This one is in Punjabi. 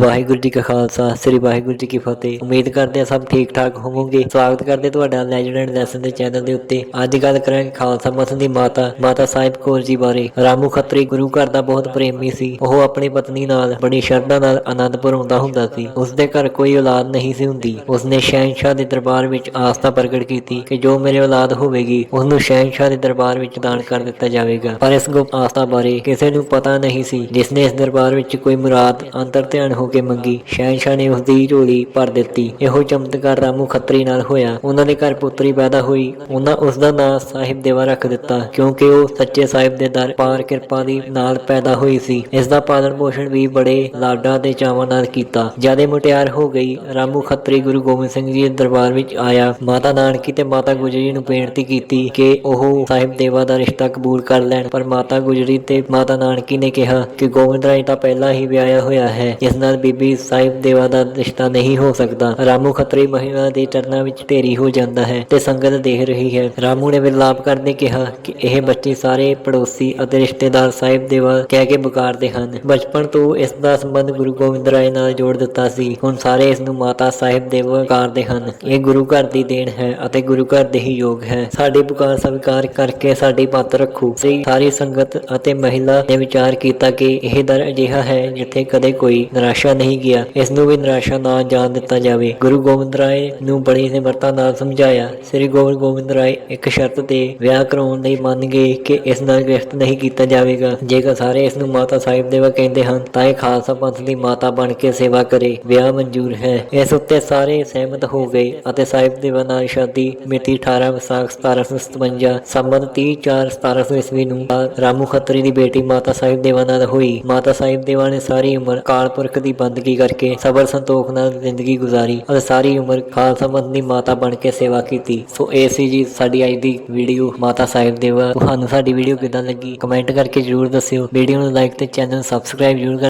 ਵਾਹਿਗੁਰੂ ਜੀ ਕਾ ਖਾਲਸਾ, ਸ੍ਰੀ ਵਾਹਿਗੁਰੂ ਜੀ ਕੀ ਫਤਿਹ। ਉਮੀਦ ਕਰਦੇ ਆ ਸਭ ਠੀਕ ਠਾਕ ਹੋਵੋਗੇ। ਸਵਾਗਤ ਕਰਦੇ ਤੁਹਾਡਾ ਲੈਜੈਂਡ ਲੈਸਨ ਦੇ ਚੈਨਲ ਦੇ ਉੱਤੇ। ਅੱਜ ਗੱਲ ਕਰਾਂਗੇ ਖਾਲਸਾ ਮਸਨ ਦੀ ਮਾਤਾ ਮਾਤਾ ਸਾਹਿਬ ਕੌਰ ਜੀ ਬਾਰੇ। ਰਾਮੂ ਖੱਤਰੀ ਗੁਰੂ ਘਰ ਦਾ ਬਹੁਤ ਪ੍ਰੇਮੀ ਸੀ। ਉਹ ਆਪਣੀ ਪਤਨੀ ਨਾਲ ਬੜੀ ਸ਼ਰਧਾ ਨਾਲ ਆਨੰਦਪੁਰ ਆਉਂਦਾ ਹੁੰਦਾ ਸੀ। ਉਸ ਦੇ ਘਰ ਕੋਈ ਔਲਾਦ ਨਹੀਂ ਸੀ ਹੁੰਦੀ। ਉਸ ਨੇ ਸ਼ਹਿਨशाह ਦੇ ਦਰਬਾਰ ਵਿੱਚ ਆਸਥਾ ਪ੍ਰਗਟ ਕੀਤੀ ਕਿ ਜੋ ਮੇਰੇ ਔਲਾਦ ਹੋਵੇਗੀ ਉਸ ਨੂੰ ਸ਼ਹਿਨशाह ਦੇ ਦਰਬਾਰ ਵਿੱਚ ਦਾਨ ਕਰ ਦਿੱਤਾ ਜਾਵੇਗਾ। ਪਰ ਇਸ ਗੁਪਤ ਆਸਥਾ ਬਾਰੇ ਕਿਸੇ ਨੂੰ ਪਤਾ ਨਹੀਂ ਸੀ ਜਿਸ ਨੇ ਇਸ ਦਰਬਾਰ ਵਿੱਚ ਕੋਈ ਮੁਰਾਦ, ਅੰਤਰ ਧਿਆਨ ਹੋ ਕੇ ਮੰਗੀ। ਸ਼ਹਿਨशाह ਨੇ ਉਸ ਦੀ ਝੋਲੀ ਭਰ ਦਿੱਤੀ। ਇਹੋ ਚਮਤਕਾਰ ਰਾਮੂ ਖੱਤਰੀ ਨਾਲ ਹੋਇਆ। ਉਹਨਾਂ ਦੇ ਘਰ ਪੁੱਤਰੀ ਪੈਦਾ ਹੋਈ। ਉਹਨਾਂ ਉਸ ਦਾ ਨਾਂ ਸਾਹਿਬ ਦੇਵਾ ਰੱਖ ਦਿੱਤਾ, ਕਿਉਂਕਿ ਉਹ ਸੱਚੇ ਸਾਹਿਬ ਦੇ ਦਰ ਪਾਰ ਕਿਰਪਾ ਦੀ ਨਾਲ ਪੈਦਾ ਹੋਈ ਸੀ। ਇਸ ਦਾ ਪਾਲਣ ਪੋਸ਼ਣ ਵੀ ਬੜੇ ਲਾਡਾਂ ਤੇ ਚਾਵਾਂ ਨਾਲ ਕੀਤਾ। ਜਿਆਦੇ ਮੁਟਿਆਰ ਹੋ ਗਈ, ਰਾਮੂ ਖੱਤਰੀ ਗੁਰੂ ਗੋਬਿੰਦ ਸਿੰਘ ਜੀ ਦੇ ਦਰਬਾਰ ਵਿੱਚ ਆਇਆ। ਮਾਤਾ ਨਾਨਕੀ ਤੇ ਮਾਤਾ ਗੁਜਰੀ ਨੂੰ ਬੇਨਤੀ ਕੀਤੀ ਕਿ ਉਹ ਸਾਹਿਬ ਦੇਵਾ ਦਾ ਰਿਸ਼ਤਾ ਕਬੂਲ ਕਰ ਲੈਣ। ਪਰ ਮਾਤਾ ਗੁਜਰੀ ਤੇ ਮਾਤਾ ਨਾਨਕੀ ਨੇ ਕਿਹਾ ਕਿ ਗੋਬਿੰਦ ਰਾਏ ਤਾਂ ਪਹਿਲਾਂ ਹੀ ਵਿਆਹਿਆ ਹੋਇਆ ਹੈ। ਜਿਸ ਨਾਲ ਬੀਬੀ ਸਾਹਿਬ ਦੇਵਾ ਦਾ ਰਿਸ਼ਤਾ ਨਹੀਂ ਹੋ ਸਕਦਾ। ਰਾਮੂ ਖੱਤਰੀ ਮਹਿਲਾ ਦੇ ਚਰਨਾਂ ਵਿੱਚ ਢੇਰੀ ਹੋ ਜਾਂਦਾ ਹੈ ਤੇ ਸੰਗਤ ਦੇਖ ਰਹੀ ਹੈ। ਰਾਮੂ ਨੇ ਵਿਲਾਪ ਕਰਦੇ ਕਿਹਾ ਕਿ ਇਹ ਬੱਚੇ ਸਾਰੇ ਪੜੋਸੀ ਅਤੇ ਰਿਸ਼ਤੇਦਾਰ ਸਾਹਿਬ ਦੇਵਾ ਕਹਿ ਕੇ ਪੁਕਾਰਦੇ ਹਨ। ਬਚਪਨ ਤੋਂ ਇਸ ਦਾ ਸੰਬੰਧ ਗੁਰੂ ਗੋਬਿੰਦ ਰਾਏ ਨਾਲ ਜੋੜ ਦਿੱਤਾ ਸੀ। ਹੁਣ ਸਾਰੇ ਇਸ ਨੂੰ ਮਾਤਾ ਸਾਹਿਬ ਦੇਵਾ ਪੁਕਾਰਦੇ ਹਨ। ਇਹ ਗੁਰੂ ਘਰ ਦੀ ਦੇਣ ਹੈ ਅਤੇ ਗੁਰੂ ਘਰ ਦੇ ਹੀ ਯੋਗ ਹੈ। ਸਾਡੀ ਪੁਕਾਰ ਸਵੀਕਾਰ ਕਰਕੇ ਸਾਡੀ ਪੱਤ ਰੱਖੋ। ਸਾਰੀ ਸੰਗਤ ਅਤੇ ਮਹਿਲਾ ਨੇ ਵਿਚਾਰ ਕੀਤਾ ਕਿ ਇਹ ਦਰ ਅਜਿਹਾ ਹੈ ਜਿੱਥੇ ਕਦੇ ਕੋਈ ਨਿਰਾਸ਼ਾ ਨਹੀਂ ਗਿਆ। ਇਸ ਨੂੰ ਵੀ ਨਿਰਾਸ਼ਾ ਨਾ ਜਾਣ ਦਿੱਤਾ ਜਾਵੇ। ਗੁਰੂ ਗੋਬਿੰਦ ਰਾਏ ਨੂੰ ਬੜੀ ਨਿਮਰਤਾ ਨਾਲ ਸਮਝਾਇਆ। ਸ੍ਰੀ ਗੁਰੂ ਗੋਬਿੰਦ ਰਾਏ ਇੱਕ ਸ਼ਰਤ ਤੇ ਵਿਆਹ ਕਰਾਉਣ ਲਈ ਮੰਨ ਗਏ ਕਿ ਇਸ ਨਾਲ ਗ੍ਰਿਫਤ ਨਹੀਂ ਕੀਤਾ ਜਾਵੇਗਾ। ਜੇਕਰ ਸਾਰੇ ਇਸ ਨੂੰ ਮਾਤਾ ਸਾਹਿਬ ਦੇਵਾ ਕਹਿੰਦੇ ਹਨ, ਤਾਂ ਇਹ ਖਾਲਸਾ ਪੰਥ ਦੀ ਮਾਤਾ ਬਣ ਕੇ ਸੇਵਾ ਕਰੇ। ਵਿਆਹ ਮਨਜ਼ੂਰ ਹੈ। ਇਸ ਉੱਤੇ ਸਾਰੇ ਸਹਿਮਤ ਹੋ ਗਏ ਅਤੇ ਸਾਹਿਬ ਦੇਵਾ ਨਾਲ ਸ਼ਾਦੀ ਮਿਤੀ 18 ਵਿਸਾਖ 1757 ਸੰਬੰਧ 30 4 1700 ਈਸਵੀ ਨੂੰ ਰਾਮੂ ਖੱਤਰੀ ਦੀ ਬੇਟੀ ਮਾਤਾ ਸਾਹਿਬ ਦੇਵਾ ਨਾਲ ਹੋਈ। ਮਾਤਾ ਸਾਹਿਬ ਦੇਵਾ ਨੇ ਸਾਰੀ ਉਮਰ ਕਾਲ ਪੁਰਖ ਦੀ ਬੰਦਗੀ ਕਰਕੇ ਸਬਰ ਸੰਤੋਖ ਨਾਲ ਜ਼ਿੰਦਗੀ ਗੁਜ਼ਾਰੀ ਅਤੇ ਸਾਰੀ ਉਮਰ ਖਾਲਸਾ ਪੰਥ ਦੀ ਮਾਤਾ ਬਣ ਕੇ ਸੇਵਾ ਕੀਤੀ। ਸੋ ਇਹ ਸੀ ਜੀ ਸਾਡੀ ਅੱਜ ਦੀ ਵੀਡੀਓ ਮਾਤਾ ਸਾਹਿਬ ਦੇਵਾ ਤੁਹਾਨੂੰ ਸਾਡੀ ਵੀਡੀਓ ਕਿਦਾਂ ਲੱਗੀ? ਕਮੈਂਟ ਕਰਕੇ ਜਰੂਰ ਦੱਸਿਓ। ਵੀਡੀਓ ਨੂੰ ਲਾਈਕ ਤੇ ਚੈਨਲ ਨੂੰ ਸਬਸਕ੍ਰਾਈਬ ਜਰੂਰ ਕਰ